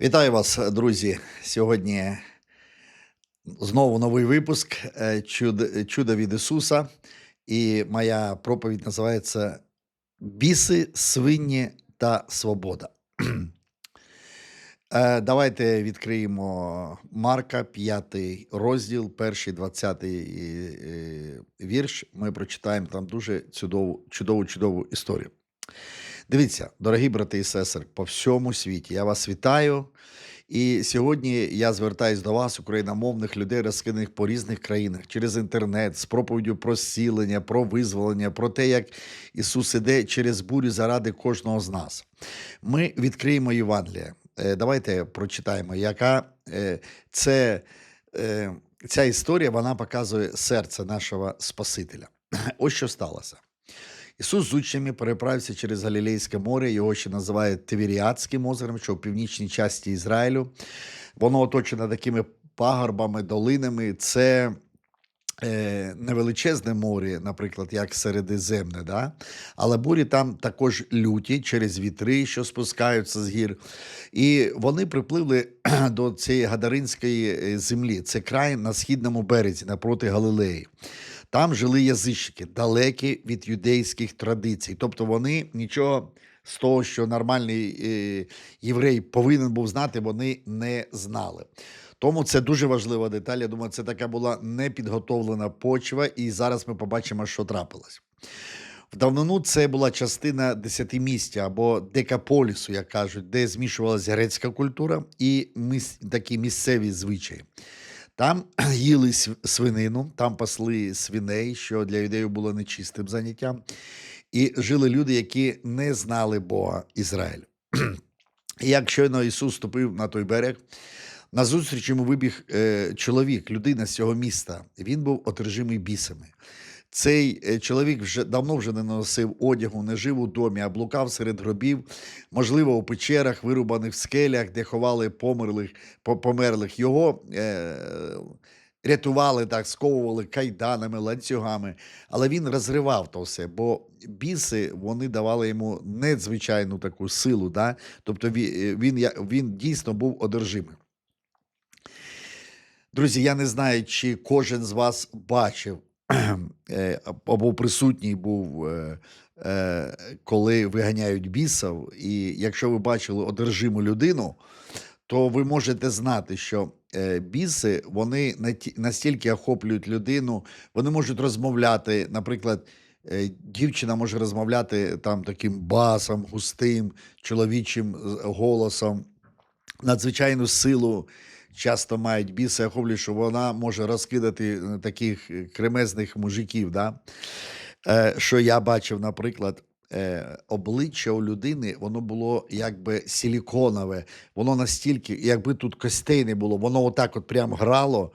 Вітаю вас, друзі. Сьогодні знову новий випуск е, «Чудо, від Ісуса. І моя проповідь називається Біси, свині та свобода. Е, Давайте відкриємо Марка, 5 розділ, перший 20 е, вірш. Ми прочитаємо там дуже чудову, чудову, чудову історію. Дивіться, дорогі брати і сестри, по всьому світі. Я вас вітаю. І сьогодні я звертаюсь до вас, україномовних людей, розкиданих по різних країнах через інтернет, з проповіддю про зцілення, про визволення, про те, як Ісус іде через бурю заради кожного з нас. Ми відкриємо Євангеліє. Е, Давайте прочитаємо, яка е, це, е, ця історія вона показує серце нашого Спасителя. Ось що сталося. Ісус з учнями переправився через Галілейське море, його ще називають Тивіріадським озером, що в північній часті Ізраїлю. Воно оточено такими пагорбами, долинами. Це е, не величезне море, наприклад, як Середземне, да? але бурі там також люті через вітри, що спускаються з гір. І вони припливли до цієї Гадаринської е, землі. Це край на східному березі, напроти Галилеї. Там жили язичники, далекі від юдейських традицій. Тобто вони нічого з того, що нормальний е, єврей повинен був знати, вони не знали. Тому це дуже важлива деталь. Я думаю, це така була непідготовлена почва, і зараз ми побачимо, що трапилось. В давнину це була частина десятимістя або декаполісу, як кажуть, де змішувалася грецька культура і такі місцеві звичаї. Там їли свинину, там пасли свиней, що для юдеїв було нечистим заняттям. І жили люди, які не знали Бога Ізраїлю. І як щойно Ісус ступив на той берег, назустріч йому вибіг е, чоловік, людина з цього міста. Він був одержимий бісами. Цей е, чоловік вже давно вже не носив одягу, не жив у домі, а блукав серед гробів, можливо, у печерах, вирубаних в скелях, де ховали померлих, померлих. Його е, рятували так, сковували кайданами, ланцюгами. Але він розривав то все, бо біси вони давали йому надзвичайну таку силу. Да? Тобто він, він, він дійсно був одержимим. Друзі, я не знаю, чи кожен з вас бачив е, або присутній був, е, е, коли виганяють бісів. І якщо ви бачили одержиму людину, то ви можете знати, що е, біси вони настільки охоплюють людину, вони можуть розмовляти. Наприклад, е, дівчина може розмовляти там таким басом, густим, чоловічим е, голосом, надзвичайну силу. Часто мають біси, охоплюють, що вона може розкидати е, таких е, кремезних мужиків. Да? Е, що я бачив, наприклад, е, обличчя у людини, воно було якби силіконове, воно настільки, якби тут костей не було, воно отак от прям грало.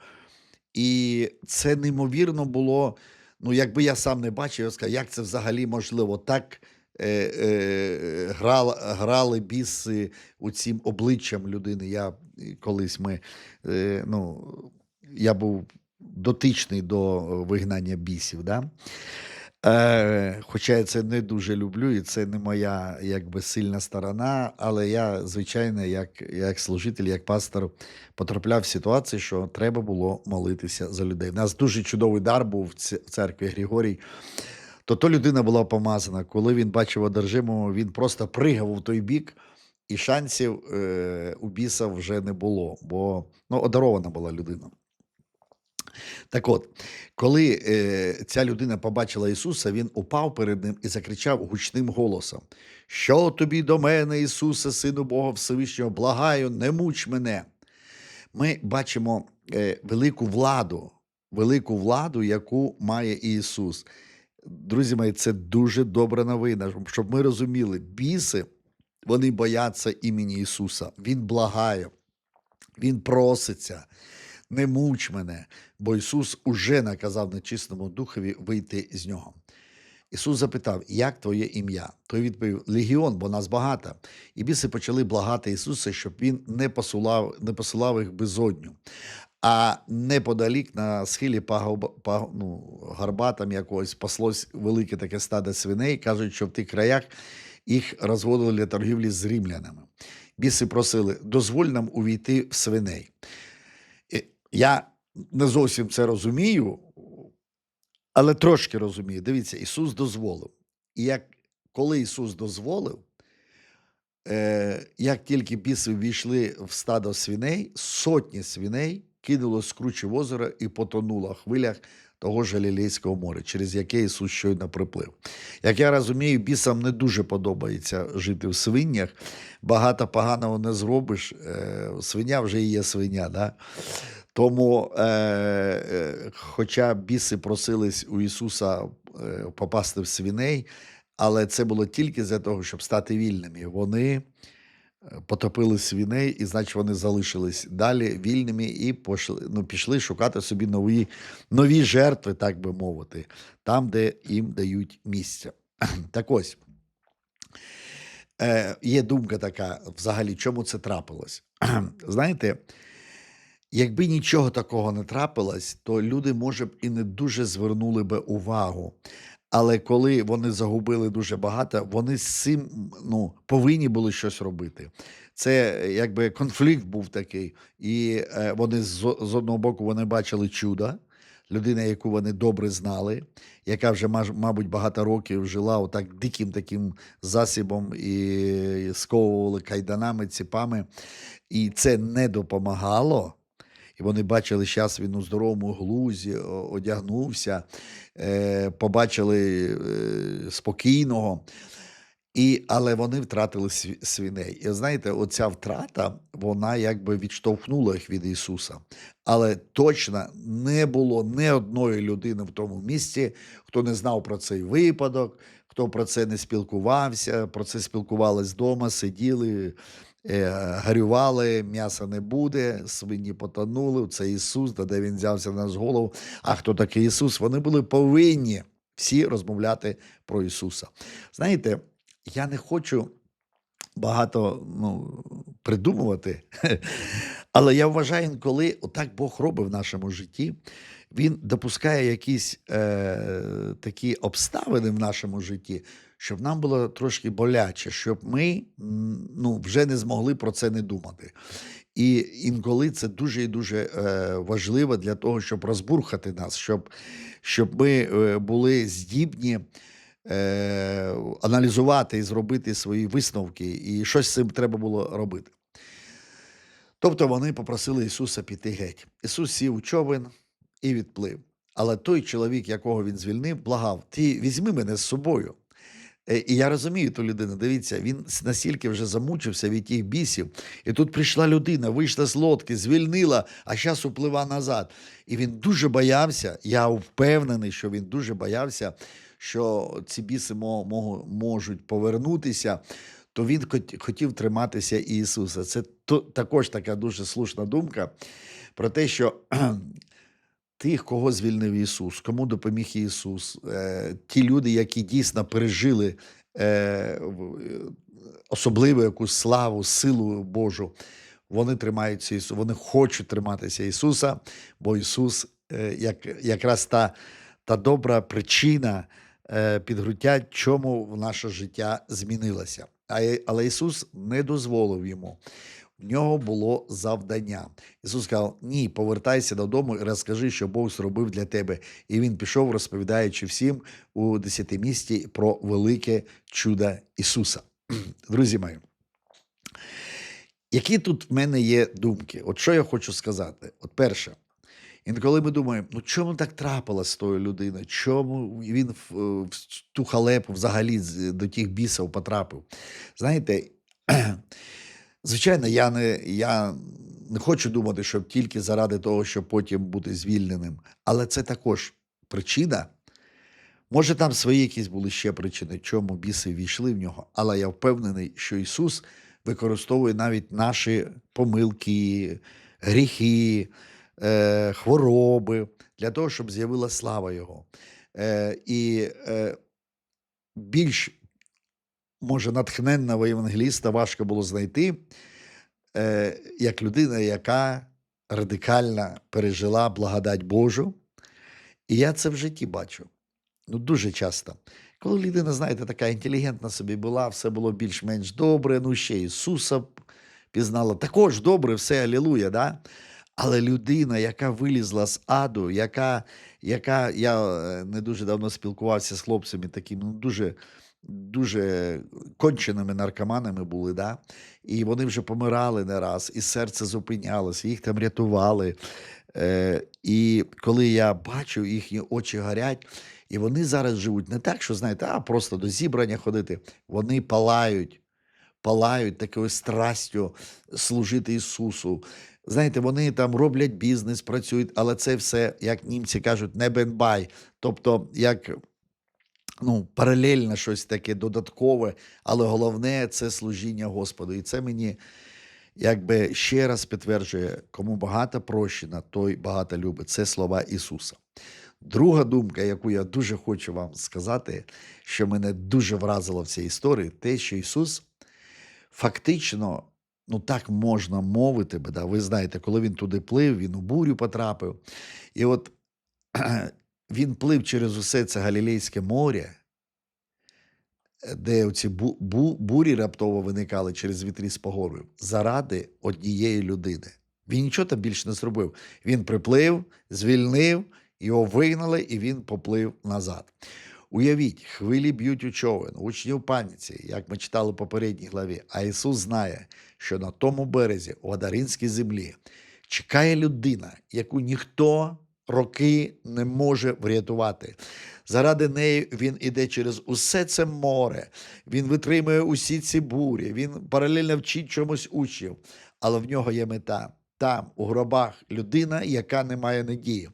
І це неймовірно було. Ну, якби я сам не бачив, я сказав, як це взагалі можливо? Так е, е, грали, грали біси у цим обличчям людини. Я колись ми, е, ну, я був дотичний до вигнання бісів. Да? Е, хоча я це не дуже люблю, і це не моя якби сильна сторона, але я, звичайно, як, як служитель, як пастор, потрапляв в ситуації, що треба було молитися за людей. У нас дуже чудовий дар був в церкві Григорій. То то людина була помазана. Коли він бачив одержимого, він просто пригав у той бік, і шансів е, у біса вже не було, бо ну, одарована була людина. Так от, коли е, ця людина побачила Ісуса, він упав перед ним і закричав гучним голосом: Що тобі до мене, Ісусе, Сину Бога Всевишнього, благаю, не муч мене. Ми бачимо е, велику владу, велику владу, яку має Ісус. Друзі мої, це дуже добра новина, щоб ми розуміли, біси вони бояться імені Ісуса. Він благає, Він проситься, не муч мене, бо Ісус уже наказав нечистому духові вийти з нього. Ісус запитав, як твоє ім'я? Той відповів: Легіон, бо нас багато. І біси почали благати Ісуса, щоб він не посилав, не посилав їх безодню. А неподалік на схилі пагоба, паг, ну, гарбатам якогось паслось велике таке стадо свиней. Кажуть, що в тих краях їх розводили для торгівлі з римлянами. біси просили: дозволь нам увійти в свиней. Я не зовсім це розумію, але трошки розумію. Дивіться, Ісус дозволив. І як коли Ісус дозволив, е, як тільки біси ввійшли в стадо свиней, сотні свиней кинуло з кручі в озеро і потонуло в хвилях того ж Галілейського моря, через яке Ісус щойно приплив. Як я розумію, бісам не дуже подобається жити в свинях. Багато поганого не зробиш. Е, свиня вже і є свиня. Да? Тому, е, е, хоча біси просились у Ісуса е, попасти в свиней, але це було тільки для того, щоб стати вільними. Вони потопили свиней, і значить вони залишились далі вільними і пошли, ну, пішли шукати собі нові, нові жертви, так би мовити, там, де їм дають місце. Так ось. Е, є думка така, взагалі, чому це трапилось? Знаєте, якби нічого такого не трапилось, то люди, може б, і не дуже звернули би увагу. Але коли вони загубили дуже багато, вони з цим ну, повинні були щось робити. Це якби конфлікт був такий, і е, вони з, одного боку вони бачили чудо, людина, яку вони добре знали, яка вже, мабуть, багато років жила отак диким таким засібом і сковували кайданами, ціпами, і це не допомагало. І вони бачили, зараз він у здоровому глузі одягнувся, е, побачили е, спокійного. І, але вони втратили сві- свиней. І знаєте, оця втрата, вона якби відштовхнула їх від Ісуса. Але точно не було ні одної людини в тому місці, хто не знав про цей випадок, хто про це не спілкувався, про це спілкувались вдома, сиділи, гарювали, м'яса не буде, свині потонули. Це Ісус, де він взявся на нас голову. А хто такий Ісус? Вони були повинні всі розмовляти про Ісуса. Знаєте, я не хочу багато ну, придумувати, але я вважаю, коли отак Бог робить в нашому житті, Він допускає якісь е, такі обставини в нашому житті, щоб нам було трошки боляче, щоб ми ну, вже не змогли про це не думати. І інколи це дуже і дуже е, важливо для того, щоб розбурхати нас, щоб, щоб ми е, були здібні е, аналізувати і зробити свої висновки, і щось з цим треба було робити. Тобто вони попросили Ісуса піти геть. Ісус сів у човен і відплив. Але той чоловік, якого він звільнив, благав: Ти візьми мене з собою. Е, І я розумію ту людину. Дивіться, він настільки вже замучився від тих бісів. І тут прийшла людина, вийшла з лодки, звільнила, а зараз уплива назад. І він дуже боявся. Я впевнений, що він дуже боявся, що ці біси мо- мо- можуть повернутися. То він хотів триматися Ісуса. Це також така дуже слушна думка про те, що тих, кого звільнив Ісус, кому допоміг Ісус, е, ті люди, які дійсно пережили е, особливу якусь славу, силу Божу, вони тримаються Ісуса, вони хочуть триматися Ісуса, бо Ісус е, як, якраз та, та добра причина підґрунтя, чому наше життя змінилося. Але Ісус не дозволив йому. В нього було завдання. Ісус сказав: Ні, повертайся додому і розкажи, що Бог зробив для тебе. І він пішов, розповідаючи всім у десятимісті про велике чудо Ісуса. Друзі мої, які тут в мене є думки? От що я хочу сказати? От перше, інколи ми думаємо, ну чому так трапилось з тою людиною? Чому він в, в ту халепу взагалі до тих бісів потрапив? Знаєте, Звичайно, я не, я не хочу думати, що тільки заради того, щоб потім бути звільненим. Але це також причина. Може, там свої якісь були ще причини, чому біси війшли в нього, але я впевнений, що Ісус використовує навіть наші помилки, гріхи, е, хвороби для того, щоб з'явила слава Його. Е, і е, більш може, натхненного євангеліста важко було знайти, е, як людина, яка радикально пережила благодать Божу. І я це в житті бачу. Ну, дуже часто. Коли людина, знаєте, така інтелігентна собі була, все було більш-менш добре, ну ще Ісуса пізнала. Також добре, все, алілуя, да? Але людина, яка вилізла з аду, яка, яка я е, не дуже давно спілкувався з хлопцями, такими ну, дуже, дуже конченими наркоманами були, да? і вони вже помирали не раз, і серце зупинялося, їх там рятували. Е, і коли я бачу, їхні очі горять, і вони зараз живуть не так, що знаєте, а просто до зібрання ходити. Вони палають, палають такою страстю служити Ісусу. Знаєте, вони там роблять бізнес, працюють, але це все, як німці кажуть, не бенбай. Тобто, як ну, паралельно щось таке додаткове, але головне це служіння Господу. І це мені якби ще раз підтверджує, кому багато прощено, той багато любить. Це слова Ісуса. Друга думка, яку я дуже хочу вам сказати, що мене дуже вразило в цій історії, те, що Ісус фактично, ну так можна мовити, да, ви знаєте, коли він туди плив, він у бурю потрапив. І от він плив через усе це Галілейське море, де ці бу- бу- бурі раптово виникали через вітрі з погорою, заради однієї людини. Він нічого там більше не зробив. Він приплив, звільнив, його вигнали, і він поплив назад. Уявіть, хвилі б'ють у човен, учні в паніці, як ми читали в попередній главі. А Ісус знає, що на тому березі, у Адаринській землі, чекає людина, яку ніхто роки не може врятувати. Заради неї він іде через усе це море, він витримує усі ці бурі, він паралельно вчить чомусь учнів, але в нього є мета. Там, у гробах, людина, яка не має надії.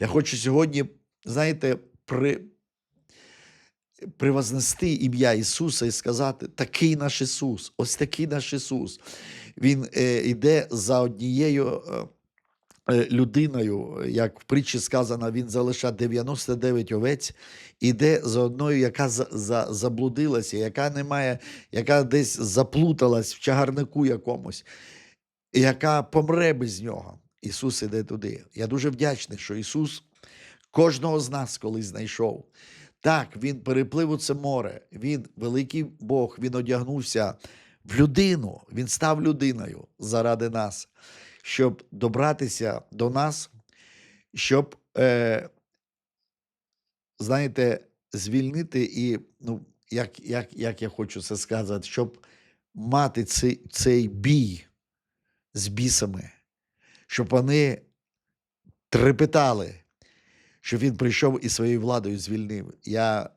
Я хочу сьогодні, знаєте, при, привознести ім'я Ісуса і сказати: такий наш Ісус, ось такий наш Ісус. Він е, йде за однією е, людиною, як в притчі сказано, він залишав 99 овець, іде за одною, яка за, за, заблудилася, яка не має, яка десь заплуталась в чагарнику якомусь, яка помре без нього. Ісус іде туди. Я дуже вдячний, що Ісус кожного з нас колись знайшов. Так, він переплив у це море, він великий Бог, він одягнувся в людину, він став людиною заради нас, щоб добратися до нас, щоб, е, знаєте, звільнити і, ну, як, як, як я хочу це сказати, щоб мати цей, цей бій з бісами, щоб вони трепетали що він прийшов і своєю владою звільнив. Я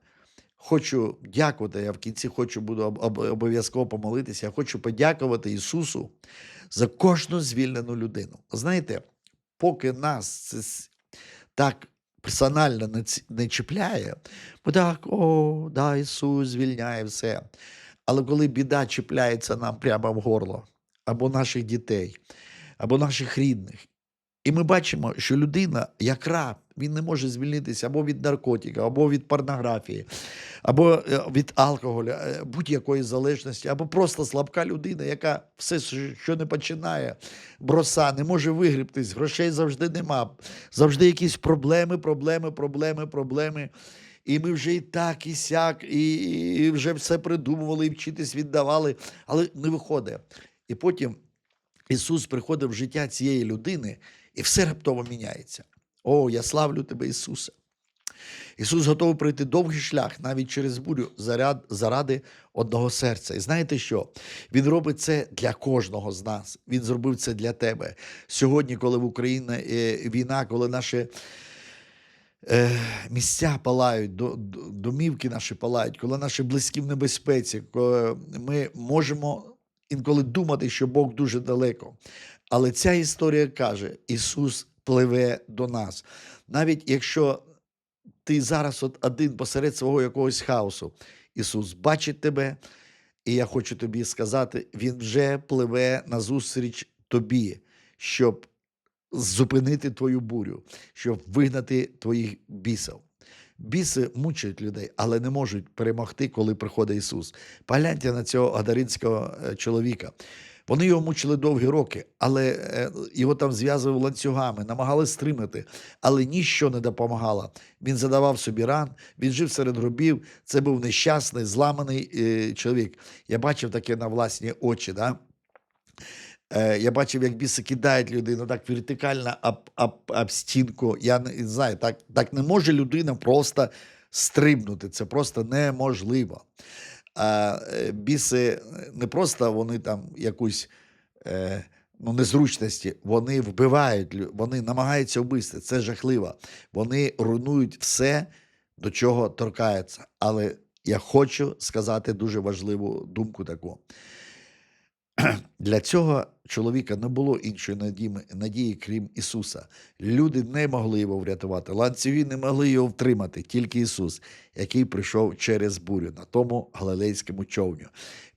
хочу дякувати. Я в кінці хочу буду об- об- обов'язково помолитися. Я хочу подякувати Ісусу за кожну звільнену людину. Знаєте, поки нас це так персонально не, чіпляє, бо так, о, да, Ісус звільняє все. Але коли біда чіпляється нам прямо в горло, або наших дітей, або наших рідних, і ми бачимо, що людина, як раб, він не може звільнитися або від наркотика, або від порнографії, або е, від алкоголю, е, будь-якої залежності, або просто слабка людина, яка все, що не починає, броса, не може вигрібтись, грошей завжди нема. Завжди якісь проблеми, проблеми, проблеми, проблеми. І ми вже і так, і сяк, і, і вже все придумували, і вчитись віддавали, але не виходить. І потім Ісус приходить в життя цієї людини, і все раптово міняється. О, я славлю тебе, Ісусе. Ісус готовий пройти довгий шлях навіть через бурю заряд, заради одного серця. І знаєте що? Він робить це для кожного з нас. Він зробив це для тебе. Сьогодні, коли в Україні е, війна, коли наші е, місця палають, до- до- домівки наші палають, коли наші близькі в небезпеці, ми можемо інколи думати, що Бог дуже далеко. Але ця історія каже: Ісус пливе до нас. Навіть якщо ти зараз от один посеред свого якогось хаосу, Ісус бачить тебе, і я хочу тобі сказати, Він вже пливе назустріч тобі, щоб зупинити твою бурю, щоб вигнати твоїх бісів. Біси мучають людей, але не можуть перемогти, коли приходить Ісус. Погляньте на цього гадаринського е, чоловіка. Вони його мучили довгі роки, але е, його там зв'язували ланцюгами, намагались стримати, але ніщо не допомагало. Він задавав собі ран, він жив серед гробів. Це був нещасний, зламаний е, чоловік. Я бачив таке на власні очі. Да? Е, я бачив, як біси кидають людину так вертикально об, об, об стінку. Я не знаю, так, так не може людина просто стрибнути. Це просто неможливо. А е, біси не просто вони там якусь е, ну, незручності, вони вбивають, вони намагаються вбити. Це жахливо. Вони руйнують все, до чого торкаються. Але я хочу сказати дуже важливу думку таку. Для цього чоловіка не було іншої надії, надії, крім Ісуса. Люди не могли його врятувати. Ланцюги не могли його втримати, тільки Ісус, який прийшов через бурю на тому галилейському човню.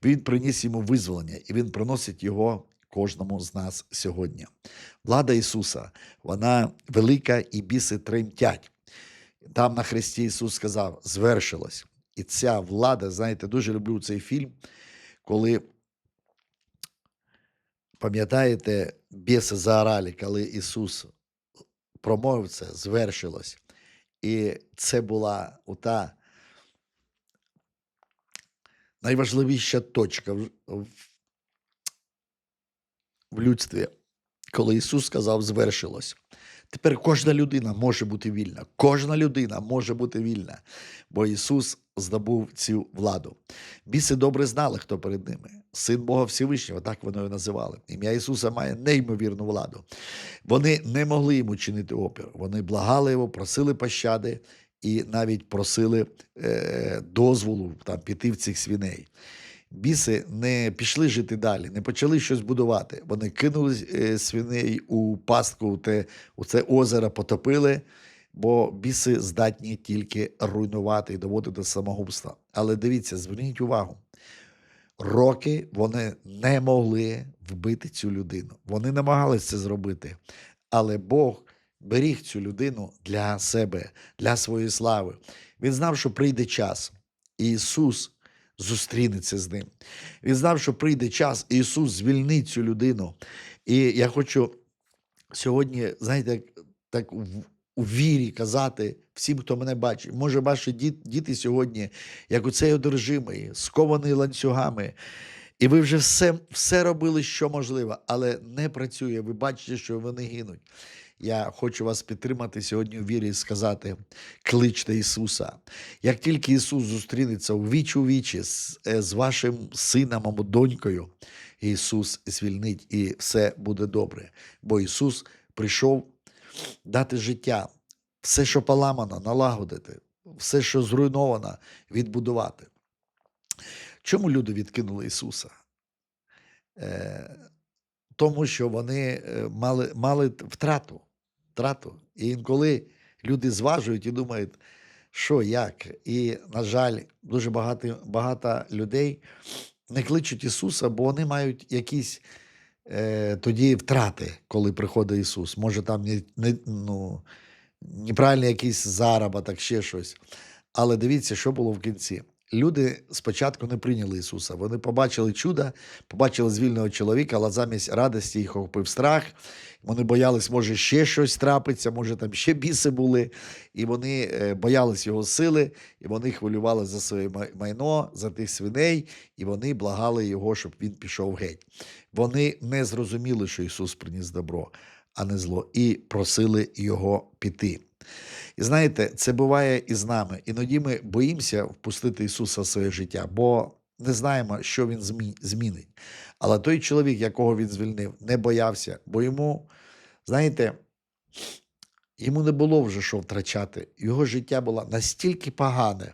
Він приніс йому визволення, і Він приносить його кожному з нас сьогодні. Влада Ісуса, вона велика і біси тремтять. Там на Христі Ісус сказав: звершилось. І ця влада, знаєте, дуже люблю цей фільм, коли Пам'ятаєте, біси заорали, коли Ісус промовив це, звершилось. І це була ота найважливіша точка в, в, в людстві, коли Ісус сказав, звершилось. Тепер кожна людина може бути вільна. Кожна людина може бути вільна, бо Ісус здобув цю владу. Біси добре знали, хто перед ними. Син Бога Всевишнього, так вони його називали. Ім'я Ісуса має неймовірну владу. Вони не могли йому чинити опір. Вони благали його, просили пощади і навіть просили е, дозволу там, піти в цих свиней. Біси не пішли жити далі, не почали щось будувати. Вони кинули е, свиней у пастку, те, у це озеро потопили, бо біси здатні тільки руйнувати і доводити до самогубства. Але дивіться, зверніть увагу. Роки вони не могли вбити цю людину. Вони намагалися це зробити. Але Бог беріг цю людину для себе, для своєї слави. Він знав, що прийде час, і Ісус зустрінеться з ним. Він знав, що прийде час, і Ісус звільнить цю людину. І я хочу сьогодні, знаєте, так у вірі казати всім, хто мене бачить. Може, ваші діт- діти сьогодні, як оцей одержимий, скований ланцюгами. І ви вже все, все робили, що можливо, але не працює. Ви бачите, що вони гинуть. Я хочу вас підтримати сьогодні у вірі і сказати: кличте Ісуса. Як тільки Ісус зустрінеться у віч у вічі з, е, з вашим сином або донькою, Ісус звільнить і все буде добре. Бо Ісус прийшов дати життя, все, що поламано, налагодити, все, що зруйновано, відбудувати. Чому люди відкинули Ісуса? Е, тому що вони е, мали, мали втрату. Втрату. І інколи люди зважують і думають, що як. І, на жаль, дуже багато, багато людей не кличуть Ісуса, бо вони мають якісь е, тоді втрати, коли приходить Ісус. Може, там не, не, ну, неправильний якийсь заробіток, ще щось. Але дивіться, що було в кінці. Люди спочатку не прийняли Ісуса. Вони побачили чудо, побачили звільного чоловіка, але замість радості їх охопив страх. Вони боялись, може, ще щось трапиться, може, там ще біси були. І вони е, боялись його сили, і вони хвилювали за своє майно, за тих свиней, і вони благали його, щоб він пішов геть. Вони не зрозуміли, що Ісус приніс добро, а не зло, і просили його піти. І знаєте, це буває і з нами. Іноді ми боїмося впустити Ісуса в своє життя, бо не знаємо, що Він змінить. Але той чоловік, якого він звільнив, не боявся, бо йому, знаєте, йому не було вже що втрачати. Його життя було настільки погане,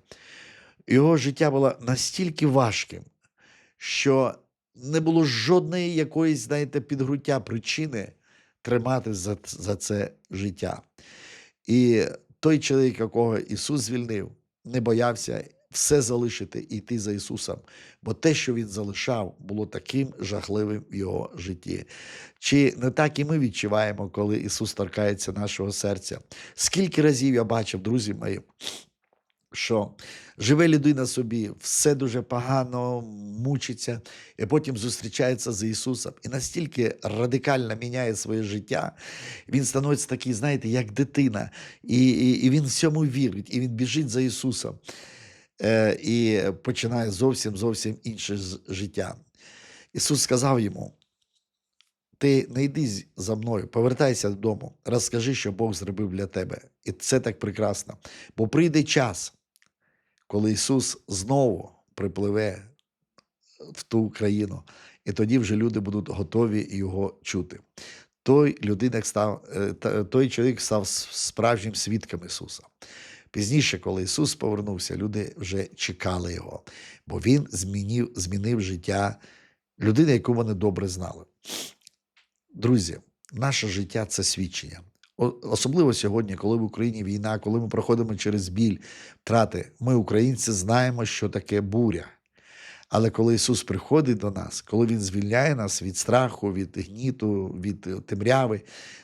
його життя було настільки важким, що не було жодної якоїсь, знаєте, підгруття причини тримати за, за це життя. І той чоловік, якого Ісус звільнив, не боявся все залишити і йти за Ісусом, бо те, що Він залишав, було таким жахливим в його житті. Чи не так і ми відчуваємо, коли Ісус торкається нашого серця? Скільки разів я бачив, друзі мої, що живе людина собі, все дуже погано, мучиться, і потім зустрічається з Ісусом і настільки радикально міняє своє життя, він становиться такий, знаєте, як дитина, і, і, і він всьому вірить, і він біжить за Ісусом. Е, і починає зовсім зовсім інше життя. Ісус сказав йому: ти не йди за мною, повертайся додому, розкажи, що Бог зробив для тебе. І це так прекрасно. Бо прийде час, коли Ісус знову припливе в ту країну, і тоді вже люди будуть готові його чути. Той людина став, е, той чоловік став справжнім свідком Ісуса. Пізніше, коли Ісус повернувся, люди вже чекали його, бо Він змінив, змінив життя людини, яку вони добре знали. Друзі, наше життя це свідчення. Особливо сьогодні, коли в Україні війна, коли ми проходимо через біль, втрати. Ми, українці, знаємо, що таке буря. Але коли Ісус приходить до нас, коли Він звільняє нас від страху, від гніту, від е, темряви,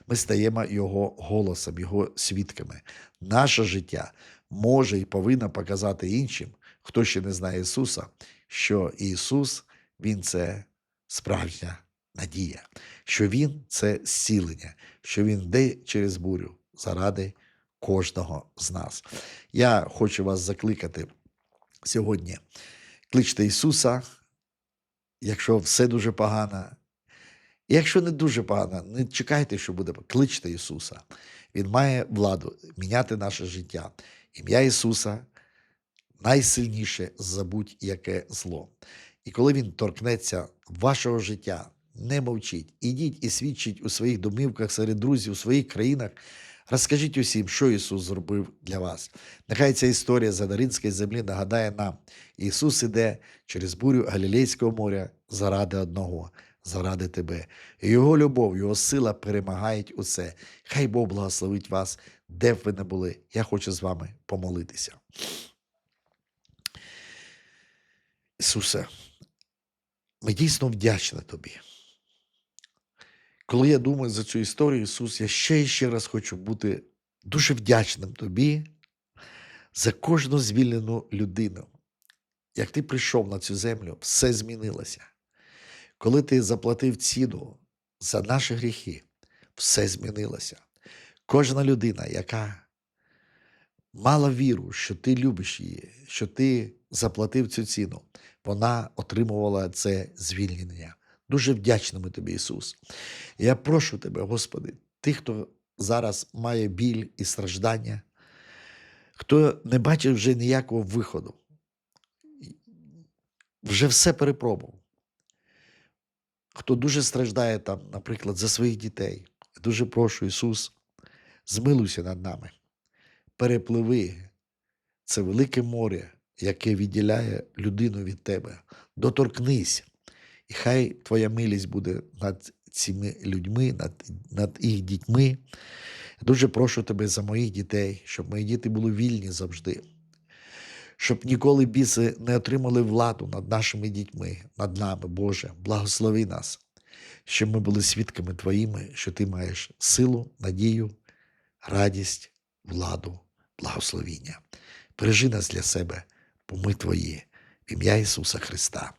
ми стаємо Його голосом, Його свідками. Наше життя може і повинно показати іншим, хто ще не знає Ісуса, що Ісус Він це справжня надія, що Він це зцілення, що Він йде через бурю заради кожного з нас. Я хочу вас закликати сьогодні. Кличте Ісуса, якщо все дуже погано. Якщо не дуже погано, не чекайте, що буде. Кличте Ісуса. Він має владу міняти наше життя. Ім'я Ісуса найсильніше за будь-яке зло. І коли Він торкнеться вашого життя, не мовчіть. Ідіть і свідчіть у своїх домівках серед друзів, у своїх країнах. Розкажіть усім, що Ісус зробив для вас. Нехай ця історія за Даринської землі нагадає нам, Ісус іде через бурю Галілейського моря заради одного, заради тебе. Його любов, Його сила перемагають усе. Хай Бог благословить вас, де б ви не були. Я хочу з вами помолитися. Ісусе, ми дійсно вдячні Тобі. Коли я думаю за цю історію, Ісус, я ще і ще раз хочу бути дуже вдячним Тобі за кожну звільнену людину. Як ти прийшов на цю землю, все змінилося. Коли ти заплатив ціну за наші гріхи, все змінилося. Кожна людина, яка мала віру, що ти любиш її, що ти заплатив цю ціну, вона отримувала це звільнення. Дуже вдячними тобі, Ісус. Я прошу тебе, Господи, тих, хто зараз має біль і страждання, хто не бачив вже ніякого виходу, вже все перепробував. Хто дуже страждає там, наприклад, за своїх дітей. Дуже прошу, Ісус, змилуйся над нами, перепливи це велике море, яке відділяє людину від тебе. Доторкнись, і хай Твоя милість буде над цими людьми, над, над їх дітьми. Дуже прошу тебе за моїх дітей, щоб мої діти були вільні завжди, щоб ніколи біси не отримали владу над нашими дітьми, над нами, Боже, благослови нас, щоб ми були свідками Твоїми, що Ти маєш силу, надію, радість, владу, благословіння. Бережи нас для себе, бо ми Твої, в ім'я Ісуса Христа.